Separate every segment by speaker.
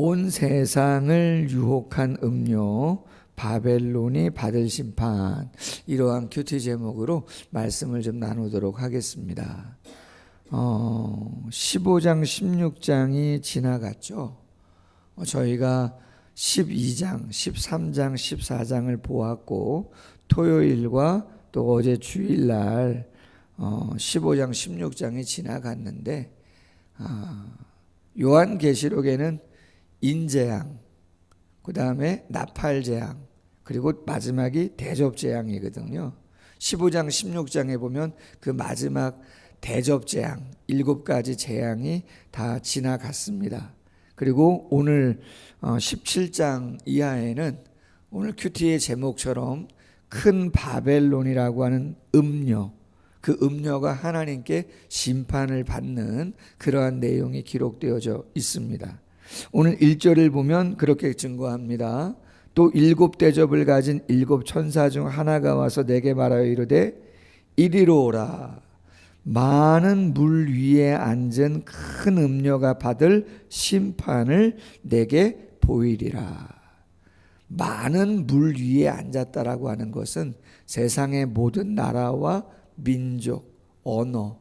Speaker 1: 온 세상을 유혹한 음료 바벨론이 받을 심판 이러한 큐티 제목으로 말씀을 좀 나누도록 하겠습니다. 어, 15장 16장이 지나갔죠. 어, 저희가 12장, 13장, 14장을 보았고 토요일과 또 어제 주일날 어, 15장, 16장이 지나갔는데 아, 요한계시록에는 인재앙, 그 다음에 나팔재앙, 그리고 마지막이 대접재앙이거든요. 15장, 16장에 보면 그 마지막 대접재앙, 일곱 가지 재앙이 다 지나갔습니다. 그리고 오늘 17장 이하에는 오늘 큐티의 제목처럼 큰 바벨론이라고 하는 음녀, 그 음녀가 하나님께 심판을 받는 그러한 내용이 기록되어져 있습니다. 오늘 1절을 보면 그렇게 증거합니다. 또 일곱 대접을 가진 일곱 천사 중 하나가 와서 내게 말하여 이르되 이리로 오라. 많은 물 위에 앉은 큰 음녀가 받을 심판을 내게 보이리라. 많은 물 위에 앉았다라고 하는 것은 세상의 모든 나라와 민족, 언어,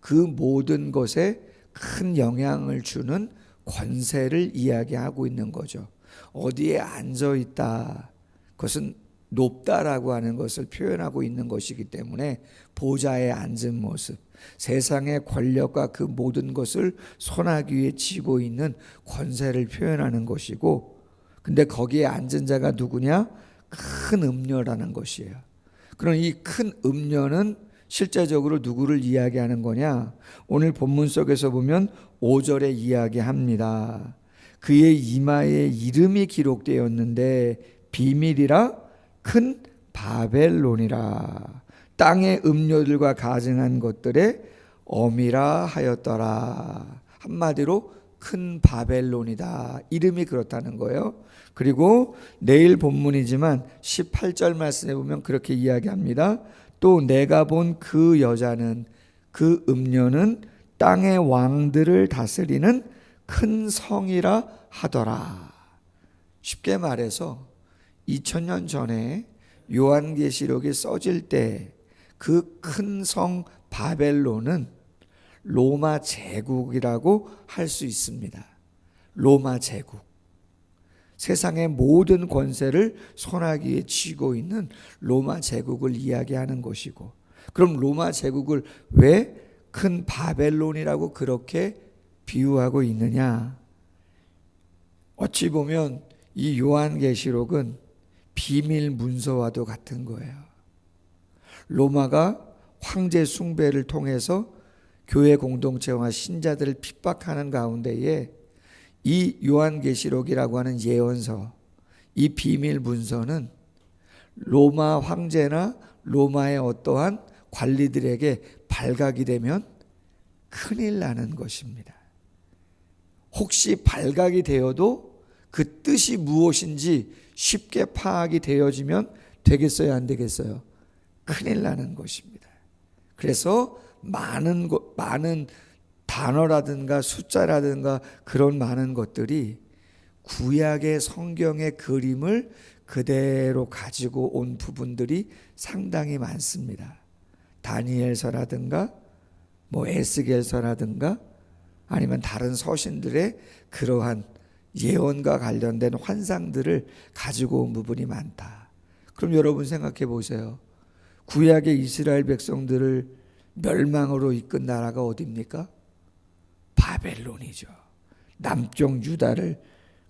Speaker 1: 그 모든 것에 큰 영향을 주는 권세를 이야기하고 있는 거죠. 어디에 앉아 있다. 그것은 높다라고 하는 것을 표현하고 있는 것이기 때문에 보좌에 앉은 모습, 세상의 권력과 그 모든 것을 손아귀에 쥐고 있는 권세를 표현하는 것이고, 근데 거기에 앉은 자가 누구냐? 큰 음녀라는 것이에요. 그럼 이 큰 음녀는 실제적으로 누구를 이야기하는 거냐? 오늘 본문 속에서 보면 5절에 이야기합니다. 그의 이마에 이름이 기록되었는데 비밀이라 큰 바벨론이라 땅의 음료들과 가증한 것들의 어미라 하였더라. 한마디로 큰 바벨론이다. 이름이 그렇다는 거예요. 그리고 내일 본문이지만 18절 말씀에 보면 그렇게 이야기합니다. 또 내가 본 그 여자는 그 음녀는 땅의 왕들을 다스리는 큰 성이라 하더라. 쉽게 말해서 2000년 전에 요한계시록이 써질 때 그 큰 성 바벨론은 로마 제국이라고 할 수 있습니다. 로마 제국. 세상의 모든 권세를 손아귀에 쥐고 있는 로마 제국을 이야기하는 것이고, 그럼 로마 제국을 왜 큰 바벨론이라고 그렇게 비유하고 있느냐? 어찌 보면 이 요한계시록은 비밀 문서와도 같은 거예요. 로마가 황제 숭배를 통해서 교회 공동체와 신자들을 핍박하는 가운데에 이 요한계시록이라고 하는 예언서, 이 비밀 문서는 로마 황제나 로마의 어떠한 관리들에게 발각이 되면 큰일 나는 것입니다. 혹시 발각이 되어도 그 뜻이 무엇인지 쉽게 파악이 되어지면 되겠어요, 안 되겠어요? 큰일 나는 것입니다. 그래서 많은 것, 많은 단어라든가 숫자라든가 그런 많은 것들이 구약의 성경의 그림을 그대로 가지고 온 부분들이 상당히 많습니다. 다니엘서라든가 뭐 에스겔서라든가 아니면 다른 서신들의 그러한 예언과 관련된 환상들을 가지고 온 부분이 많다. 그럼 여러분 생각해 보세요. 구약의 이스라엘 백성들을 멸망으로 이끈 나라가 어디입니까? 바벨론이죠. 남쪽 유다를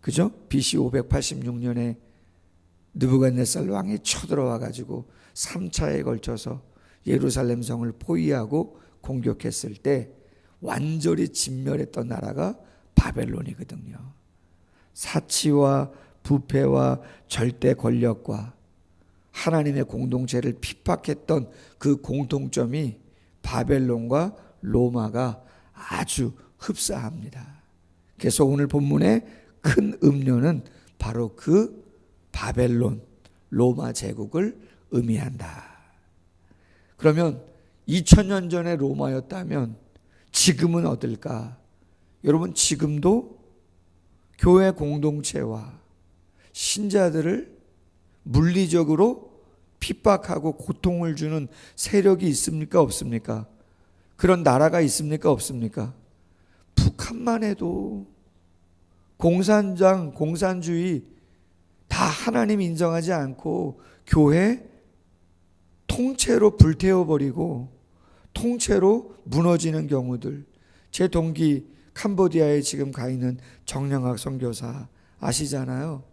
Speaker 1: 그죠? BC 586년에 느부갓네살 왕이 쳐들어와 가지고 3차에 걸쳐서 예루살렘 성을 포위하고 공격했을 때 완전히 진멸했던 나라가 바벨론이거든요. 사치와 부패와 절대 권력과 하나님의 공동체를 핍박했던 그 공통점이 바벨론과 로마가 아주 흡사합니다. 그래서 오늘 본문의 큰 음료는 바로 그 바벨론, 로마 제국을 의미한다. 그러면 2000년 전에 로마였다면 지금은 어떨까? 여러분 지금도 교회 공동체와 신자들을 물리적으로 핍박하고 고통을 주는 세력이 있습니까? 없습니까? 그런 나라가 있습니까? 없습니까? 북한만 해도 공산당, 공산주의 다 하나님 인정하지 않고 교회 통째로 불태워버리고 통째로 무너지는 경우들. 제 동기 캄보디아에 지금 가 있는 정영학 선교사 아시잖아요.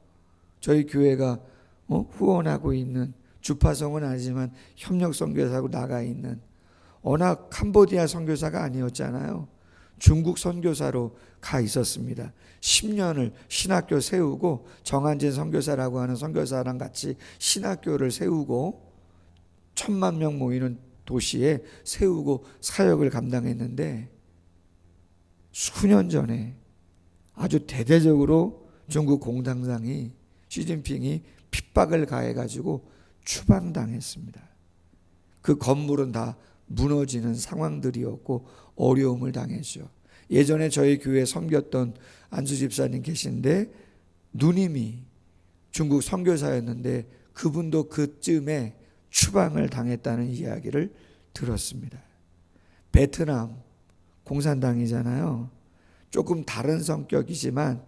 Speaker 1: 저희 교회가 어? 후원하고 있는 주파성은 아니지만 협력 선교사로 나가 있는 워낙 캄보디아 선교사가 아니었잖아요. 중국 선교사로 가 있었습니다. 10년을 신학교 세우고 정한진 선교사라고 하는 선교사랑 같이 신학교를 세우고 천만 명 모이는 도시에 세우고 사역을 감당했는데 수년 전에 아주 대대적으로 중국 공당장이 시진핑이 핍박을 가해 가지고 추방당했습니다. 그 건물은 다 무너지는 상황들이었고 어려움을 당했죠. 예전에 저희 교회 섬겼던 안수 집사님 계신데 누님이 중국 선교사였는데 그분도 그쯤에 추방을 당했다는 이야기를 들었습니다. 베트남 공산당이잖아요. 조금 다른 성격이지만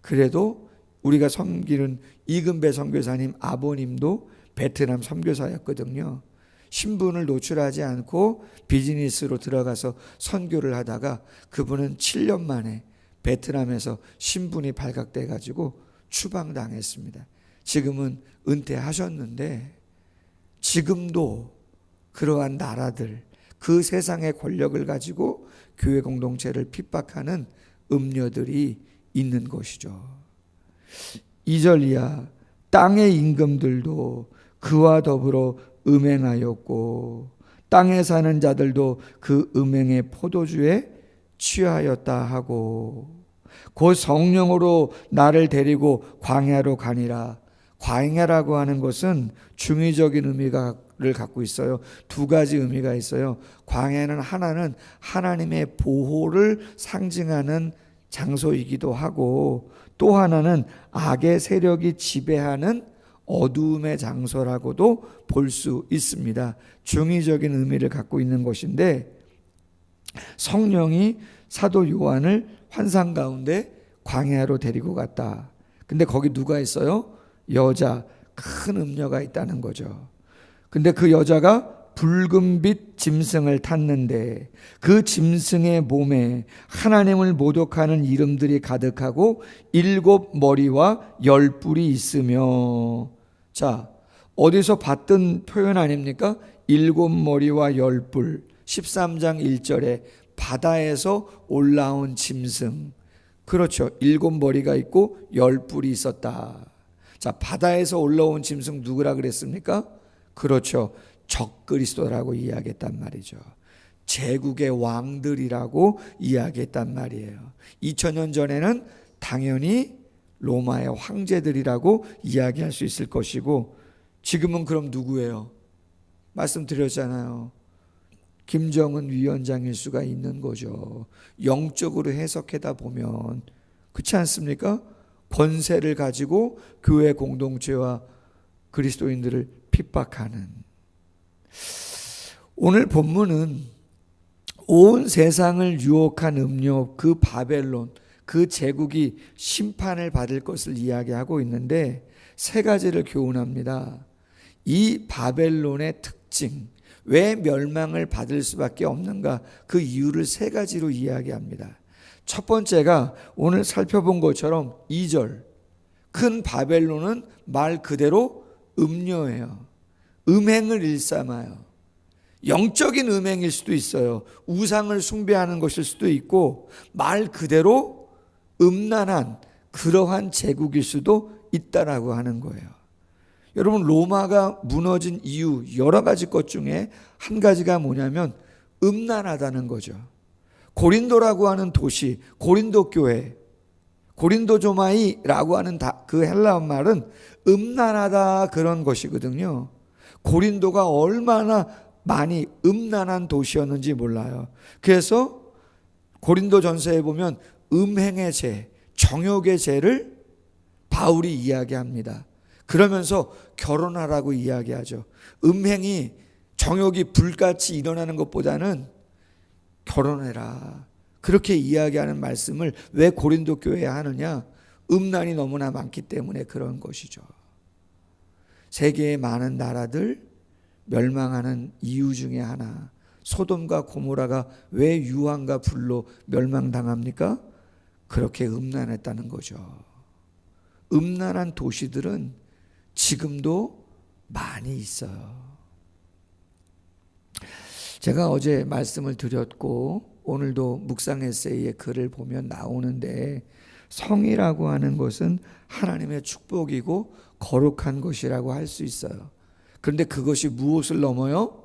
Speaker 1: 그래도 우리가 섬기는 이금배 선교사님 아버님도 베트남 선교사였거든요. 신분을 노출하지 않고 비즈니스로 들어가서 선교를 하다가 그분은 7년 만에 베트남에서 신분이 발각돼 가지고 추방당했습니다. 지금은 은퇴하셨는데 지금도 그러한 나라들 그 세상의 권력을 가지고 교회 공동체를 핍박하는 음녀들이 있는 것이죠. 이절 이하 땅의 임금들도 그와 더불어 음행하였고 땅에 사는 자들도 그 음행의 포도주에 취하였다 하고 곧 성령으로 나를 데리고 광야로 가니라 광야라고 하는 것은 중의적인 의미가 를 갖고 있어요. 두 가지 의미가 있어요. 광야는 하나는 하나님의 보호를 상징하는 장소이기도 하고 또 하나는 악의 세력이 지배하는 어두움의 장소라고도 볼 수 있습니다. 중의적인 의미를 갖고 있는 것인데 성령이 사도 요한을 환상 가운데 광야로 데리고 갔다. 근데 거기 누가 있어요? 여자 큰 음녀가 있다는 거죠. 근데 그 여자가 붉은빛 짐승을 탔는데 그 짐승의 몸에 하나님을 모독하는 이름들이 가득하고 일곱 머리와 열 뿔이 있으며 자 어디서 봤던 표현 아닙니까? 일곱 머리와 열 뿔 13장 1절에 바다에서 올라온 짐승 그렇죠 일곱 머리가 있고 열 뿔이 있었다 자 바다에서 올라온 짐승 누구라 그랬습니까? 그렇죠 적그리스도라고 이야기했단 말이죠. 제국의 왕들이라고 이야기했단 말이에요. 2000년 전에는 당연히 로마의 황제들이라고 이야기할 수 있을 것이고 지금은 그럼 누구예요? 말씀드렸잖아요. 김정은 위원장일 수가 있는 거죠. 영적으로 해석하다 보면 그렇지 않습니까? 권세를 가지고 교회 공동체와 그리스도인들을 핍박하는 오늘 본문은 온 세상을 유혹한 음료 그 바벨론 그 제국이 심판을 받을 것을 이야기하고 있는데 세 가지를 교훈합니다. 이 바벨론의 특징, 왜 멸망을 받을 수밖에 없는가 그 이유를 세 가지로 이야기합니다. 첫 번째가 오늘 살펴본 것처럼 2절. 큰 바벨론은 말 그대로 음료예요. 음행을 일삼아요. 영적인 음행일 수도 있어요. 우상을 숭배하는 것일 수도 있고 말 그대로 음란한 그러한 제국일 수도 있다라고 하는 거예요. 여러분 로마가 무너진 이유 여러 가지 것 중에 한 가지가 뭐냐면 음란하다는 거죠. 고린도라고 하는 도시, 고린도 교회, 고린도 조마이라고 하는 그 헬라어 말은 음란하다 그런 것이거든요. 고린도가 얼마나 많이 음란한 도시였는지 몰라요. 그래서 고린도 전서에 보면 음행의 죄, 정욕의 죄를 바울이 이야기합니다. 그러면서 결혼하라고 이야기하죠. 음행이 정욕이 불같이 일어나는 것보다는 결혼해라. 그렇게 이야기하는 말씀을 왜 고린도 교회에 하느냐? 음란이 너무나 많기 때문에 그런 것이죠. 세계의 많은 나라들 멸망하는 이유 중에 하나 소돔과 고모라가 왜 유황과 불로 멸망당합니까? 그렇게 음란했다는 거죠. 음란한 도시들은 지금도 많이 있어요. 제가 어제 말씀을 드렸고 오늘도 묵상 에세이의 글을 보면 나오는데 성이라고 하는 것은 하나님의 축복이고 거룩한 것이라고 할 수 있어요. 그런데 그것이 무엇을 넘어요?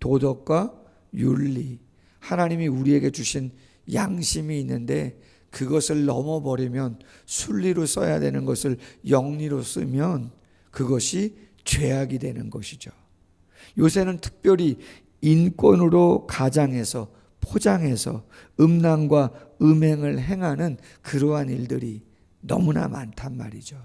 Speaker 1: 도덕과 윤리. 하나님이 우리에게 주신 양심이 있는데 그것을 넘어버리면 순리로 써야 되는 것을 영리로 쓰면 그것이 죄악이 되는 것이죠. 요새는 특별히 인권으로 가장해서 포장해서 음란과 음행을 행하는 그러한 일들이 너무나 많단 말이죠.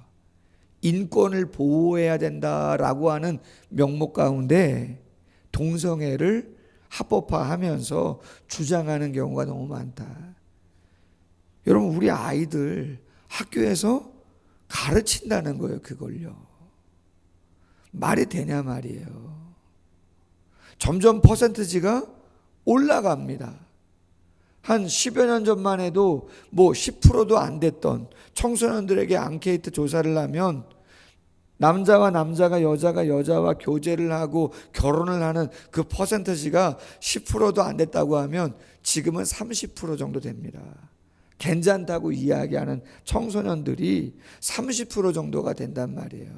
Speaker 1: 인권을 보호해야 된다라고 하는 명목 가운데 동성애를 합법화하면서 주장하는 경우가 너무 많다. 여러분 우리 아이들 학교에서 가르친다는 거예요, 그걸요. 말이 되냐 말이에요. 점점 퍼센트지가 올라갑니다. 한 10여 년 전만 해도 뭐 10%도 안 됐던 청소년들에게 앙케이트 조사를 하면 남자와 남자가 여자가 여자와 교제를 하고 결혼을 하는 그 퍼센트지가 10%도 안 됐다고 하면 지금은 30% 정도 됩니다. 괜찮다고 이야기하는 청소년들이 30% 정도가 된단 말이에요.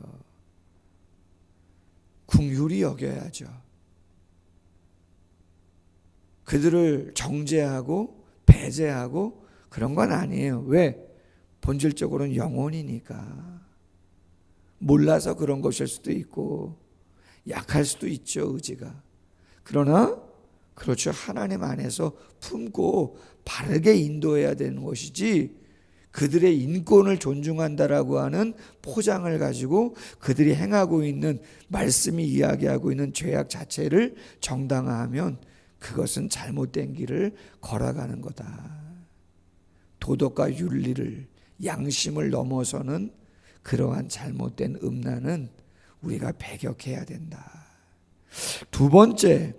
Speaker 1: 궁휼히 여겨야죠. 그들을 정죄하고 배제하고 그런 건 아니에요. 왜? 본질적으로는 영혼이니까. 몰라서 그런 것일 수도 있고 약할 수도 있죠, 의지가. 그러나 그렇죠. 하나님 안에서 품고 바르게 인도해야 되는 것이지 그들의 인권을 존중한다라고 하는 포장을 가지고 그들이 행하고 있는 말씀이 이야기하고 있는 죄악 자체를 정당화하면 그것은 잘못된 길을 걸어가는 거다. 도덕과 윤리를 양심을 넘어서는 그러한 잘못된 음란은 우리가 배격해야 된다. 두 번째,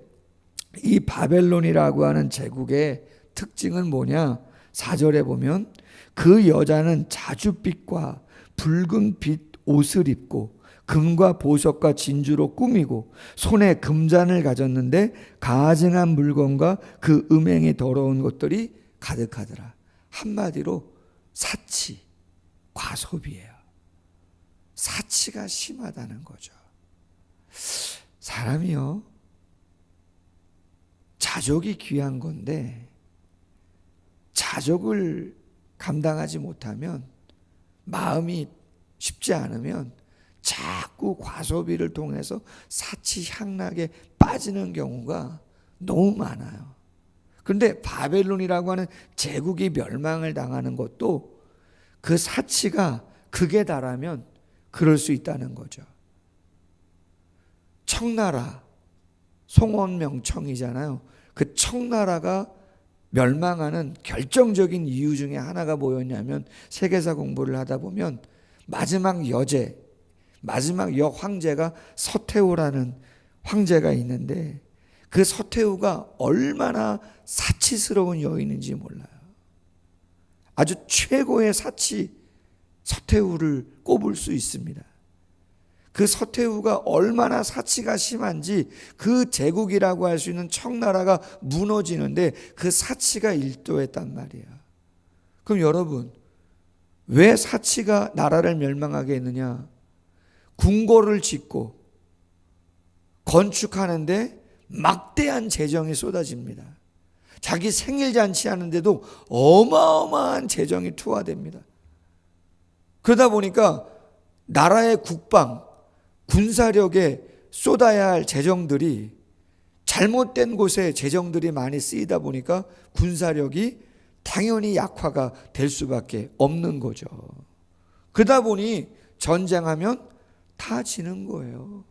Speaker 1: 이 바벨론이라고 하는 제국의 특징은 뭐냐? 4절에 보면 그 여자는 자줏빛과 붉은 빛 옷을 입고 금과 보석과 진주로 꾸미고 손에 금잔을 가졌는데 가증한 물건과 그 음행이 더러운 것들이 가득하더라. 한마디로 사치, 과소비예요. 사치가 심하다는 거죠. 사람이요. 자족이 귀한 건데 자족을 감당하지 못하면 마음이 쉽지 않으면 자꾸 과소비를 통해서 사치 향락에 빠지는 경우가 너무 많아요. 그런데 바벨론이라고 하는 제국이 멸망을 당하는 것도 그 사치가 극에 달하면 그럴 수 있다는 거죠. 청나라 송원명청이잖아요. 그 청나라가 멸망하는 결정적인 이유 중에 하나가 뭐였냐면 세계사 공부를 하다 보면 마지막 여제 마지막 여 황제가 서태후라는 황제가 있는데 그 서태후가 얼마나 사치스러운 여인인지 몰라요. 아주 최고의 사치 서태후를 꼽을 수 있습니다. 그 서태후가 얼마나 사치가 심한지 그 제국이라고 할 수 있는 청나라가 무너지는데 그 사치가 일도했단 말이야. 그럼 여러분, 왜 사치가 나라를 멸망하게 했느냐? 궁궐을 짓고 건축하는데 막대한 재정이 쏟아집니다. 자기 생일 잔치 하는데도 어마어마한 재정이 투하됩니다. 그러다 보니까 나라의 국방, 군사력에 쏟아야 할 재정들이 잘못된 곳에 재정들이 많이 쓰이다 보니까 군사력이 당연히 약화가 될 수밖에 없는 거죠. 그러다 보니 전쟁하면 다 지는 거예요.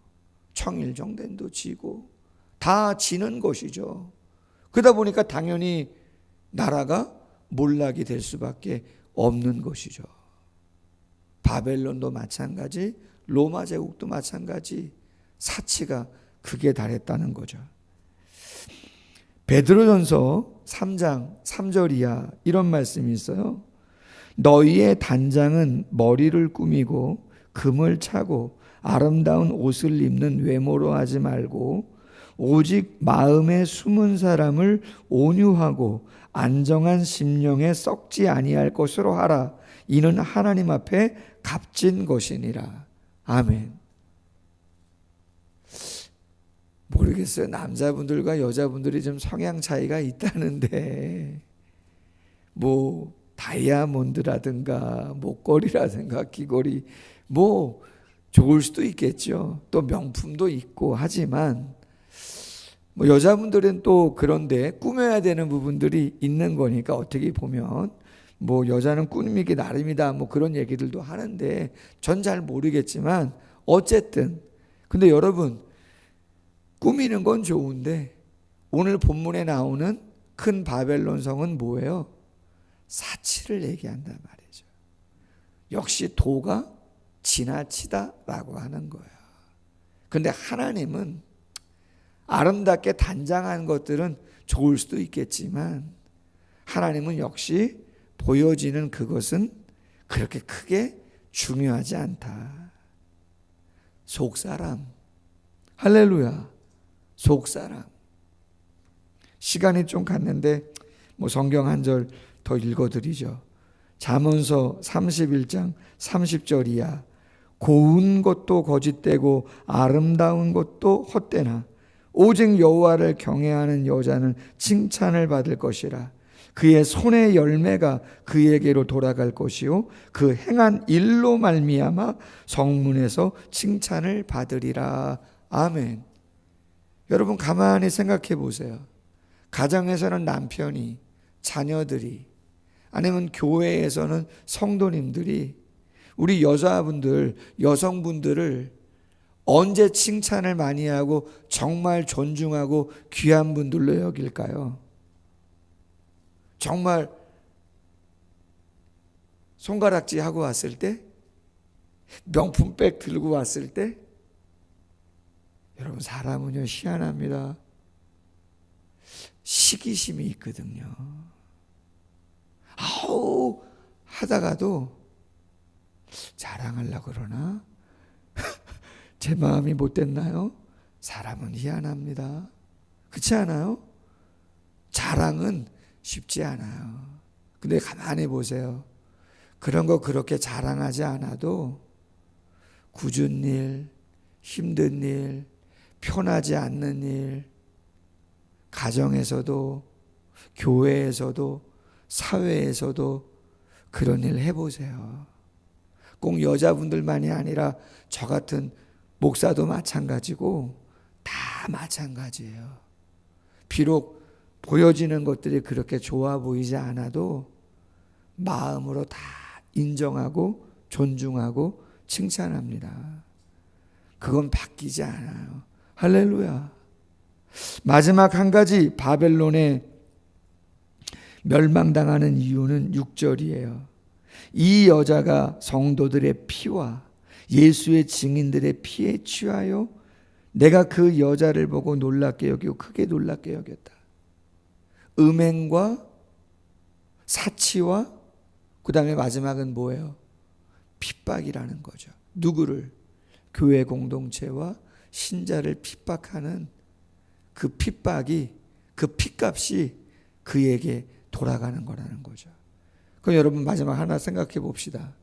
Speaker 1: 청일정den도 지고 다 지는 것이죠. 그러다 보니까 당연히 나라가 몰락이 될 수밖에 없는 것이죠. 바벨론도 마찬가지, 로마 제국도 마찬가지, 사치가 극에 달했다는 거죠. 베드로전서 3장 3절 이하 이런 말씀이 있어요. 너희의 단장은 머리를 꾸미고 금을 차고 아름다운 옷을 입는 외모로 하지 말고 오직 마음에 숨은 사람을 온유하고 안정한 심령에 썩지 아니할 것으로 하라. 이는 하나님 앞에 값진 것이니라. 아멘. 모르겠어요. 남자분들과 여자분들이 좀 성향 차이가 있다는데, 뭐, 다이아몬드라든가, 목걸이라든가, 귀걸이, 뭐, 좋을 수도 있겠죠. 또 명품도 있고 하지만, 뭐 여자분들은 또 그런데 꾸며야 되는 부분들이 있는 거니까 어떻게 보면 뭐 여자는 꾸미기 나름이다 뭐 그런 얘기들도 하는데 전 잘 모르겠지만 어쨌든 근데 여러분 꾸미는 건 좋은데 오늘 본문에 나오는 큰 바벨론 성은 뭐예요? 사치를 얘기한단 말이죠. 역시 도가 지나치다라고 하는 거예요. 근데 하나님은 아름답게 단장한 것들은 좋을 수도 있겠지만 하나님은 역시 보여지는 그것은 그렇게 크게 중요하지 않다. 속사람. 할렐루야. 속사람. 시간이 좀 갔는데 뭐 성경 한 절 더 읽어 드리죠. 잠언서 31장 30절 이하 고운 것도 거짓되고 아름다운 것도 헛되나 오직 여호와를 경외하는 여자는 칭찬을 받을 것이라 그의 손의 열매가 그에게로 돌아갈 것이요 그 행한 일로 말미암아 성문에서 칭찬을 받으리라 아멘. 여러분 가만히 생각해 보세요. 가정에서는 남편이 자녀들이 아니면 교회에서는 성도님들이 우리 여자분들 여성분들을 언제 칭찬을 많이 하고 정말 존중하고 귀한 분들로 여길까요? 정말 손가락질 하고 왔을 때 명품백 들고 왔을 때 여러분 사람은요 희한합니다. 시기심이 있거든요. 아우 하다가도 자랑하려고 그러나 제 마음이 못 됐나요? 사람은 희한합니다. 그렇지 않아요? 자랑은 쉽지 않아요. 근데 가만히 보세요. 그런 거 그렇게 자랑하지 않아도 굳은 일, 힘든 일, 편하지 않는 일, 가정에서도, 교회에서도, 사회에서도 그런 일 해보세요. 꼭 여자분들만이 아니라 저 같은 목사도 마찬가지고 다 마찬가지예요. 비록 보여지는 것들이 그렇게 좋아 보이지 않아도 마음으로 다 인정하고 존중하고 칭찬합니다. 그건 바뀌지 않아요. 할렐루야. 마지막 한 가지 바벨론에 멸망당하는 이유는 6절이에요. 이 여자가 성도들의 피와 예수의 증인들의 피에 취하여 내가 그 여자를 보고 놀랍게 여기고 크게 놀랍게 여겼다. 음행과 사치와 그 다음에 마지막은 뭐예요? 핍박이라는 거죠. 누구를? 교회 공동체와 신자를 핍박하는 그 핍박이 그 핏값이 그에게 돌아가는 거라는 거죠. 그럼 여러분 마지막 하나 생각해 봅시다.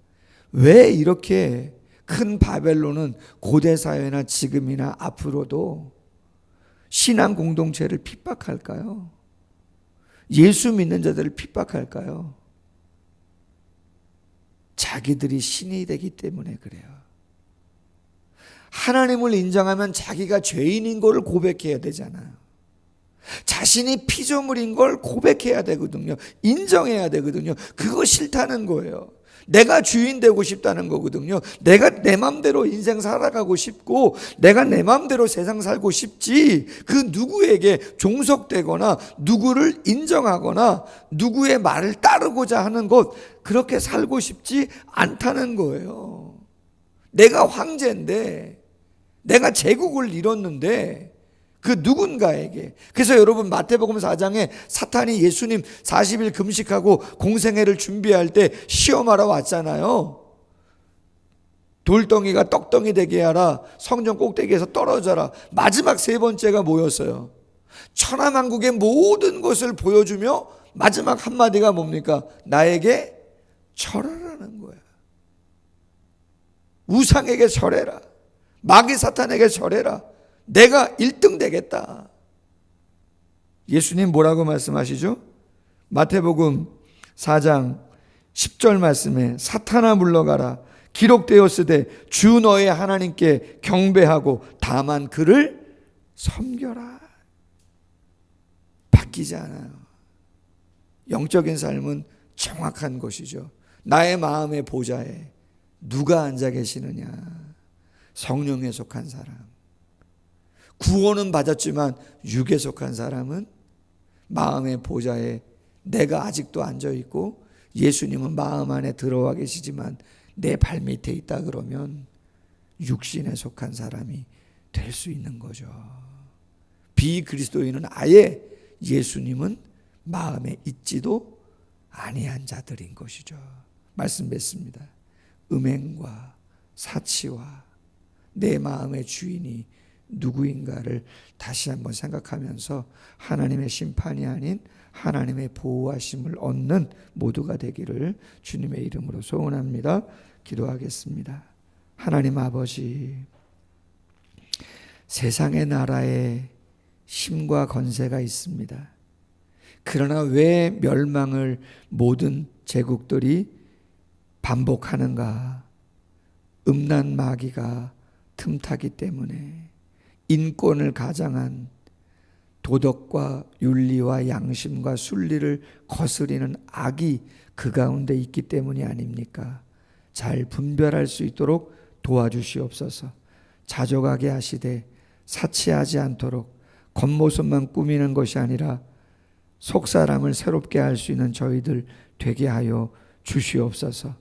Speaker 1: 왜 이렇게 큰 바벨론은 고대 사회나 지금이나 앞으로도 신앙 공동체를 핍박할까요? 예수 믿는 자들을 핍박할까요? 자기들이 신이 되기 때문에 그래요. 하나님을 인정하면 자기가 죄인인 것을 고백해야 되잖아요. 자신이 피조물인 걸 고백해야 되거든요. 인정해야 되거든요. 그거 싫다는 거예요. 내가 주인 되고 싶다는 거거든요. 내가 내 맘대로 인생 살아가고 싶고 내가 내 맘대로 세상 살고 싶지 그 누구에게 종속되거나 누구를 인정하거나 누구의 말을 따르고자 하는 것 그렇게 살고 싶지 않다는 거예요. 내가 황제인데 내가 제국을 이뤘는데 그 누군가에게 그래서 여러분 마태복음 4장에 사탄이 예수님 40일 금식하고 공생애를 준비할 때 시험하러 왔잖아요. 돌덩이가 떡덩이 되게 하라. 성전 꼭대기에서 떨어져라. 마지막 세 번째가 뭐였어요? 천하만국의 모든 것을 보여주며 마지막 한마디가 뭡니까? 나에게 절하라는 거야. 우상에게 절해라. 마귀 사탄에게 절해라. 내가 1등 되겠다. 예수님 뭐라고 말씀하시죠? 마태복음 4장 10절 말씀에 사탄아 물러가라. 기록되었으되 주 너의 하나님께 경배하고 다만 그를 섬겨라. 바뀌지 않아요. 영적인 삶은 정확한 것이죠. 나의 마음의 보좌에 누가 앉아 계시느냐? 성령에 속한 사람. 구원은 받았지만 육에 속한 사람은 마음의 보좌에 내가 아직도 앉아 있고 예수님은 마음 안에 들어와 계시지만 내 발 밑에 있다 그러면 육신에 속한 사람이 될 수 있는 거죠. 비그리스도인은 아예 예수님은 마음에 있지도 아니한 자들인 것이죠. 말씀 뵙습니다. 음행과 사치와 내 마음의 주인이 누구인가를 다시 한번 생각하면서 하나님의 심판이 아닌 하나님의 보호하심을 얻는 모두가 되기를 주님의 이름으로 소원합니다. 기도하겠습니다. 하나님 아버지, 세상의 나라에 힘과 건세가 있습니다. 그러나 왜 멸망을 모든 제국들이 반복하는가? 음란 마귀가 틈타기 때문에 인권을 가장한 도덕과 윤리와 양심과 순리를 거스리는 악이 그 가운데 있기 때문이 아닙니까? 잘 분별할 수 있도록 도와주시옵소서. 자족하게 하시되 사치하지 않도록 겉모습만 꾸미는 것이 아니라 속 사람을 새롭게 할 수 있는 저희들 되게 하여 주시옵소서.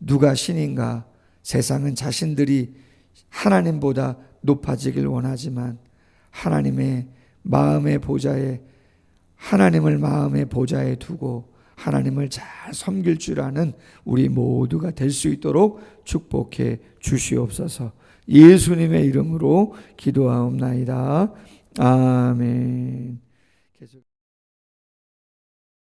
Speaker 1: 누가 신인가? 세상은 자신들이 하나님보다 높아지길 원하지만 하나님의 마음의 보좌에 하나님을 마음의 보좌에 두고 하나님을 잘 섬길 줄 아는 우리 모두가 될 수 있도록 축복해 주시옵소서. 예수님의 이름으로 기도하옵나이다. 아멘.